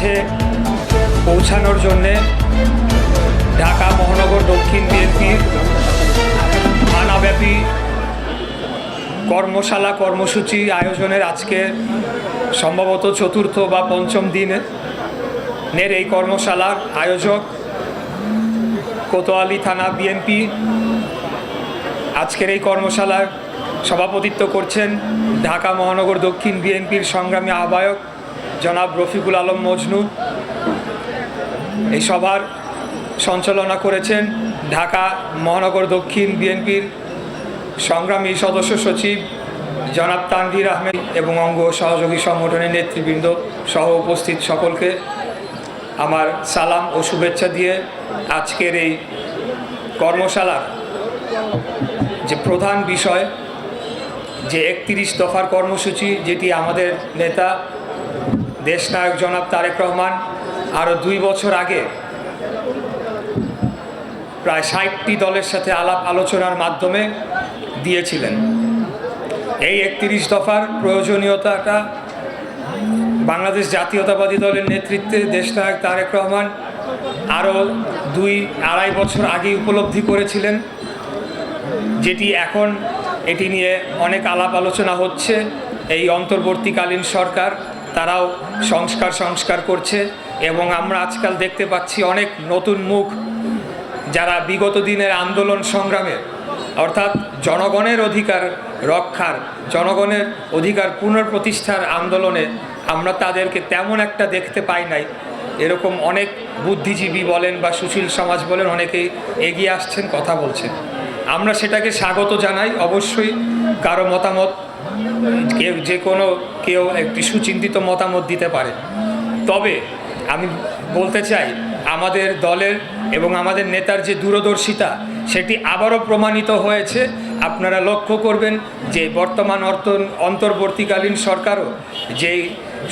মাঝে পৌঁছানোর জন্যে ঢাকা, মহানগর, দক্ষিণ বিএনপির থানাব্যাপী কর্মশালা, কর্মসূচি আয়োজনের আজকে সম্ভবত চতুর্থ বা পঞ্চম দিনে নের এই কর্মশালার আয়োজক কোতোয়ালি থানা বিএনপি। আজকের এই কর্মশালার সভাপতিত্ব করছেন ঢাকা, মহানগর, দক্ষিণ বিএনপির সংগ্রামী আহ্বায়ক জনাব রফিকুল আলম মজনু এই সভার সঞ্চালনা করেছেন ঢাকা মহানগর দক্ষিণ বিএনপির সংগ্রামী সদস্য সচিব জনাব তানভীর আহমেদ এবং অঙ্গ সহযোগী সংগঠনের নেতৃবৃন্দ সহ উপস্থিত সকলকে আমার সালাম ও শুভেচ্ছা দিয়ে আজকের এই কর্মশালার যে প্রধান বিষয়, যে একত্রিশ দফার কর্মসূচি, যেটি আমাদের নেতা দেশনায়ক জনাব তারেক রহমান আরও দুই বছর আগে প্রায় ষাটটি দলের সাথে আলাপ আলোচনার মাধ্যমে দিয়েছিলেন। এই একত্রিশ দফার প্রয়োজনীয়তাটা বাংলাদেশ জাতীয়তাবাদী দলের নেতৃত্বে দেশনায়ক তারেক রহমান আরও দুই, আড়াই বছর আগে উপলব্ধি করেছিলেন, যেটি এখন এটি নিয়ে অনেক আলাপ আলোচনা হচ্ছে। এই অন্তর্বর্তীকালীন সরকার তারাও সংস্কার সংস্কার করছে এবং আমরা আজকাল দেখতে পাচ্ছি অনেক নতুন মুখ যারা বিগত দিনের আন্দোলন সংগ্রামে, অর্থাৎ জনগণের অধিকার রক্ষার, জনগণের অধিকার পুনঃপ্রতিষ্ঠার আন্দোলনে আমরা তাদেরকে তেমন একটা দেখতে পাই নাই। এরকম অনেক বুদ্ধিজীবী বলেন বা সুশীল সমাজ বলেন অনেকেই এগিয়ে আসছেন, কথা বলছেন। আমরা সেটাকে স্বাগত জানাই। অবশ্যই কারও মতামত কেউ যে কোনো কেউ একটি সুচিন্তিত মতামত দিতে পারে। তবে আমি বলতে চাই, আমাদের দলের এবং আমাদের নেতার যে দূরদর্শিতা, সেটি আবারও প্রমাণিত হয়েছে। আপনারা লক্ষ্য করবেন যে বর্তমান অর্থ অন্তর্বর্তীকালীন সরকারও যেই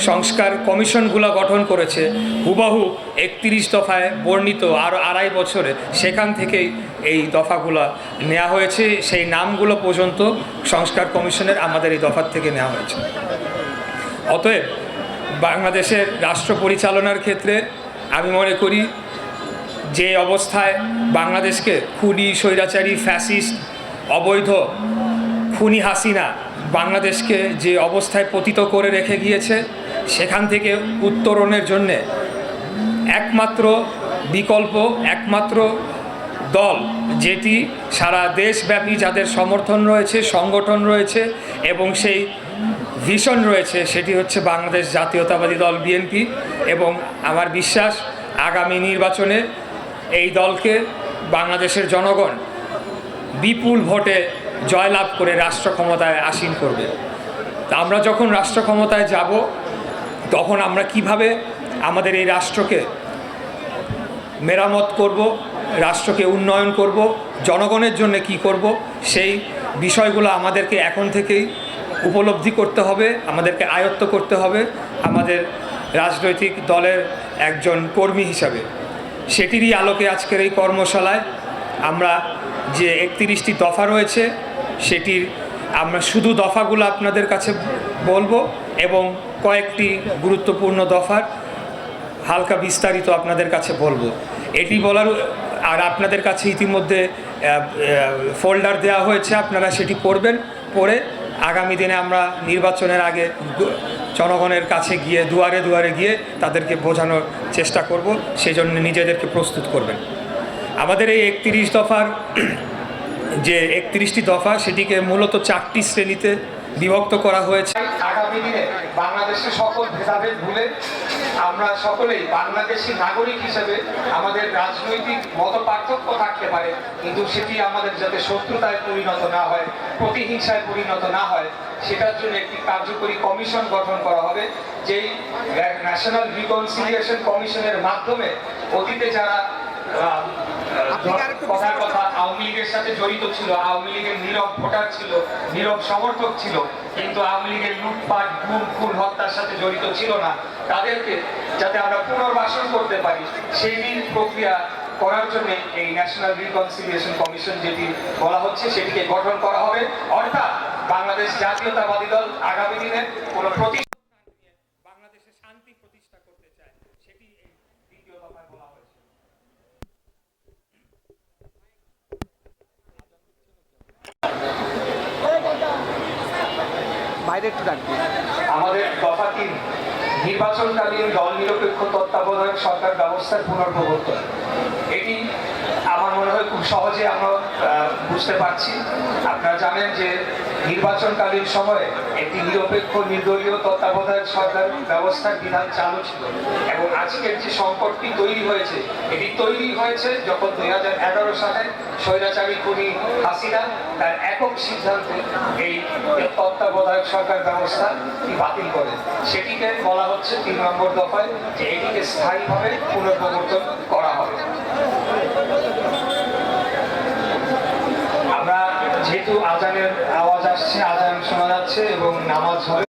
সংস্কার কমিশনগুলো গঠন করেছে। হুবাহু একত্রিশ দফায় বর্ণিত আরও আড়াই বছরে সেখান থেকেই এই দফাগুলো নেওয়া হয়েছে। সেই নামগুলো পর্যন্ত সংস্কার কমিশনের আমাদের এই দফার থেকে নেওয়া হয়েছে। অতএব বাংলাদেশের রাষ্ট্র পরিচালনার ক্ষেত্রে আমি মনে করি যে অবস্থায় বাংলাদেশকে খুনি, স্বৈরাচারী, ফ্যাসিস্ট, অবৈধ খুনি হাসিনা বাংলাদেশকে যে অবস্থায় পতিত করে রেখে গিয়েছে, সেখান থেকে উত্তরণের জন্যে একমাত্র বিকল্প, একমাত্র দল, যেটি সারা দেশব্যাপী যাদের সমর্থন রয়েছে, সংগঠন রয়েছে এবং সেই ভিশন রয়েছে, সেটি হচ্ছে বাংলাদেশ জাতীয়তাবাদী দল বিএনপি। এবং আমার বিশ্বাস, আগামী নির্বাচনে এই দলকে বাংলাদেশের জনগণ বিপুল ভোটে জয়লাভ করে রাষ্ট্র ক্ষমতায় আসীন করবে। তা আমরা যখন রাষ্ট্র ক্ষমতায় যাব, তখন আমরা কীভাবে আমাদের এই রাষ্ট্রকে মেরামত করব, রাষ্ট্রকে উন্নয়ন করব, জনগণের জন্য কি করব, সেই বিষয়গুলো আমাদেরকে এখন থেকেই উপলব্ধি করতে হবে, আমাদেরকে আয়ত্ত করতে হবে, আমাদের রাজনৈতিক দলের একজন কর্মী হিসাবে। সেটিরই আলোকে আজকের এই কর্মশালায় আমরা যে একত্রিশটি দফা রয়েছে সেটির আমরা শুধু দফাগুলো আপনাদের কাছে বলব এবং কয়েকটি গুরুত্বপূর্ণ দফার হালকা বিস্তারিত আপনাদের কাছে বলব। এটি বলার, আর আপনাদের কাছে ইতিমধ্যে ফোল্ডার দেওয়া হয়েছে, আপনারা সেটি পড়বেন পড়ে আগামী দিনে আমরা নির্বাচনের আগে জনগণের কাছে গিয়ে, দুয়ারে দুয়ারে গিয়ে তাদেরকে বোঝানোর চেষ্টা করব সেই জন্য নিজেদেরকে প্রস্তুত করবেন। আমাদের এই একত্রিশ দফার যে একত্রিশটি দফা সেটিকে মূলত চারটি শ্রেণীতে বিভক্ত করা হয়েছে। আগামী দিনে বাংলাদেশের সকল ভেদাভেদ ভুলে আমরা সকলেই বাংলাদেশি নাগরিক হিসেবে আমাদের রাজনৈতিক মত পার্থক্য থাকতে পারে, কিন্তু সেটি আমাদের যাতে শত্রুতায় পরিণত না হয়, প্রতিহিংসায় পরিণত না হয়, সেটার জন্য একটি কার্যকরী কমিশন গঠন করা হবে, যেই ন্যাশনাল রিকনসিলিয়েশন কমিশনের মাধ্যমে অতীতে যারা কথা আওয়ামী লীগের সাথে জড়িত ছিল আওয়ামী লীগের নীরব ভোটার ছিল নীরব সমর্থক ছিল কিন্তু আওয়ামী লীগের লুটপাট গুম খুন হত্যার সাথে জড়িত ছিল না। তাদেরকে যাতে আমরা পুনর্বাসন করতে পারি সেই দিন প্রক্রিয়া করার জন্য এই ন্যাশনাল রিকনসিলিয়েশন কমিশন যেটি বলা হচ্ছে সেটিকে গঠন করা হবে। অর্থাৎ বাংলাদেশ জাতীয়তাবাদী দল আগামী দিনে কোনো প্রতি বাংলাদেশে শান্তি প্রতিষ্ঠা করতে চায় দফায় বলা বাইরে একটু রাখবে আমাদের দফা তিন, নির্বাচনকালীন দল নিরপেক্ষ তত্ত্বাবধায়ক সরকার ব্যবস্থার পুনর্প্রবর্তন। এটি আমার মনে হয় খুব সহজে আমরা বুঝতে পারছি। আপনারা জানেন যে নির্বাচনকালীন সময়ে একটি নিরপেক্ষ নির্দলীয় তত্ত্বাবধায়ক সরকার ব্যবস্থার বিধান চালু ছিল এবং আজকের যে সংকটটি তৈরি হয়েছে, এটি তৈরি হয়েছে যখন দুই হাজার এগারো সালে স্বৈরাচারী খুনি হাসিনা তার একক সিদ্ধান্তে এই তত্ত্বাবধায়ক সরকার ব্যবস্থা বাতিল করে। সেটিকে বলা হচ্ছে তিন নম্বর দফায় যে এটিকে স্থায়ীভাবে পুনর্প্রবর্তন করা হবে আমরা যেহেতু আজানের আওয়াজ আসছে আজান শোনা যাচ্ছে এবং নামাজ হবে।